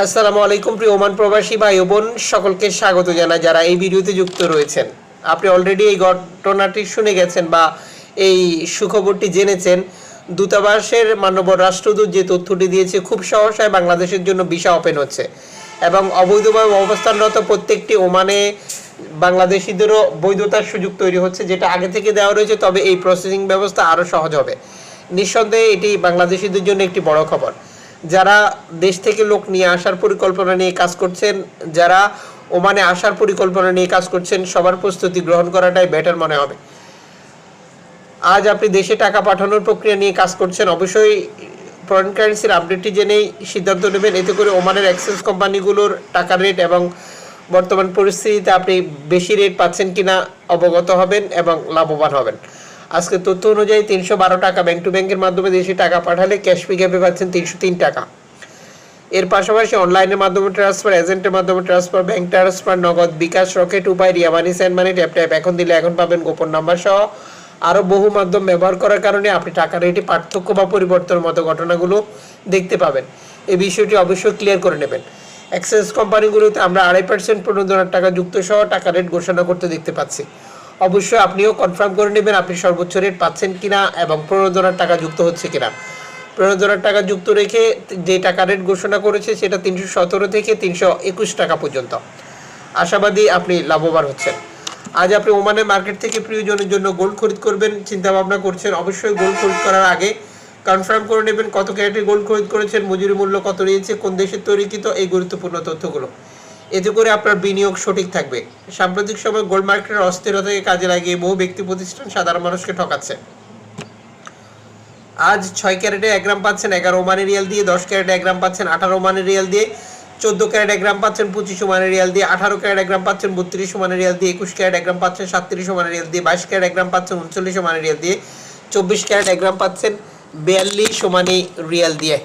আসসালামু আলাইকুম, প্রিয় ওমান প্রবাসী ভাই বোন, সকলকে স্বাগত জানাই যারা এই ভিডিওতে যুক্ত রয়েছেন। আপনি অলরেডি এই ঘটনাটি শুনে গেছেন বা এই সুখবরটি জেনেছেন। দূতাবাসের মানবর রাষ্ট্রদূত যে তথ্যটি দিয়েছে খুব সহসায় বাংলাদেশের জন্য ভিসা ওপেন হচ্ছে এবং অবৈধভাবে অবস্থানরত প্রত্যেকটি ওমানে বাংলাদেশিদেরও বৈধতার সুযোগ তৈরি হচ্ছে যেটা আগে থেকে দেওয়া রয়েছে, তবে এই প্রসেসিং ব্যবস্থা আরও সহজ হবে। নিঃসন্দেহে এটি বাংলাদেশিদের জন্য একটি বড় খবর। যারা দেশ থেকে লোক নিয়ে আসার পরিকল্পনা নিয়ে কাজ করছেন, যারা ওমানে আসার পরিকল্পনা নিয়ে কাজ করছেন, সবার প্রস্তুতি গ্রহণ করাটাই বেটার মনে হবে। আজ আপনি দেশে টাকা পাঠানোর প্রক্রিয়া নিয়ে কাজ করছেন, অবশ্যই ফরেন কারেন্সির আপডেটটি জেনেই সিদ্ধান্ত নেবেন। এতে করে ওমানের এক্সচেঞ্জ কোম্পানিগুলোর টাকার রেট এবং বর্তমান পরিস্থিতিতে আপনি বেশি রেট পাচ্ছেন কিনা অবগত হবেন এবং লাভবান হবেন। আজকে তথ্য অনুযায়ী তিনশো বারো টাকা ব্যাংক টু ব্যাংকের মাধ্যমে দেশে টাকা পাঠালে ক্যাশ পিকআপে পাচ্ছেন তিনশো তিন টাকা। এর পাশাপাশি অনলাইনের মাধ্যমে ট্রান্সফার এজেন্টের মাধ্যমে transfer bank transfer Nagad bKash Rocket Upay, Ria Money send money tap tap এখন দিলে এখন পাবেন গোপন নাম্বার সহ আরও বহু মাধ্যম ব্যবহার করার কারণে আপনি টাকার রেটে পার্থক্য বা পরিবর্তনের মতো ঘটনাগুলো দেখতে পাবেন। এই বিষয়টি অবশ্যই ক্লিয়ার করে নেবেন। এক্সচেঞ্জ কোম্পানিগুলোতে আমরা আড়াই পার্সেন্ট প্রণোদনার টাকা যুক্ত সহ টাকা রেট ঘোষণা করতে দেখতে পাচ্ছি। অবশ্যই আপনিও কনফার্ম করে নেবেন আপনি সর্বোচ্চ রেট পাচ্ছেন কিনা এবং প্রণোদনার টাকা যুক্ত হচ্ছে কিনা। প্রণোদনার টাকা যুক্ত রেখে যে টাকা রেট ঘোষণা করেছে সেটা তিনশো সতেরো থেকে তিনশো একুশ টাকা পর্যন্ত। আশাবাদী আপনি লাভবান হচ্ছেন। আজ আপনি ওমানের মার্কেট থেকে প্রিয়জনের জন্য গোল্ড খরিদ করবেন চিন্তা ভাবনা করছেন, অবশ্যই গোল্ড খরিদ করার আগে কনফার্ম করে নেবেন কত ক্যারেটের গোল্ড খরিদ করেছেন, মজুরি মূল্য কত রয়েছে, কোন দেশের তৈরিকৃত, এই গুরুত্বপূর্ণ তথ্যগুলো। এতে করে আপনার বিনিয়োগ সঠিক থাকবে। সাম্প্রতিক সময় গোল্ড মার্কেটের অস্থিরতাকে কাজে লাগিয়ে বহু ব্যক্তি প্রতিষ্ঠান সাধারণ মানুষকে ঠকাচ্ছে। আজ ছয় ক্যারেটে এক গ্রাম পাচ্ছেন এগারো ওমানি রিয়াল দিয়ে, দশ ক্যারেটে এক গ্রাম পাচ্ছেন আঠারো ওমানি রিয়াল দিয়ে, চোদ্দ ক্যারেট এক গ্রাম পাচ্ছেন পঁচিশ ওমানি রিয়াল দিয়ে, আঠারো ক্যারেট এক গ্রাম পাচ্ছেন বত্রিশ ওমানি রিয়াল দিয়ে, একুশ ক্যারেট এক গ্রাম পাচ্ছেন সাতত্রিশ ওমানি রিয়াল দিয়ে, বাইশ ক্যারেট এক গ্রাম পাচ্ছেন উনচল্লিশ ওমানি রিয়াল দিয়ে, চব্বিশ ক্যারেট এক গ্রাম পাচ্ছেন বিয়াল্লিশ ওমানি রিয়াল দিয়ে।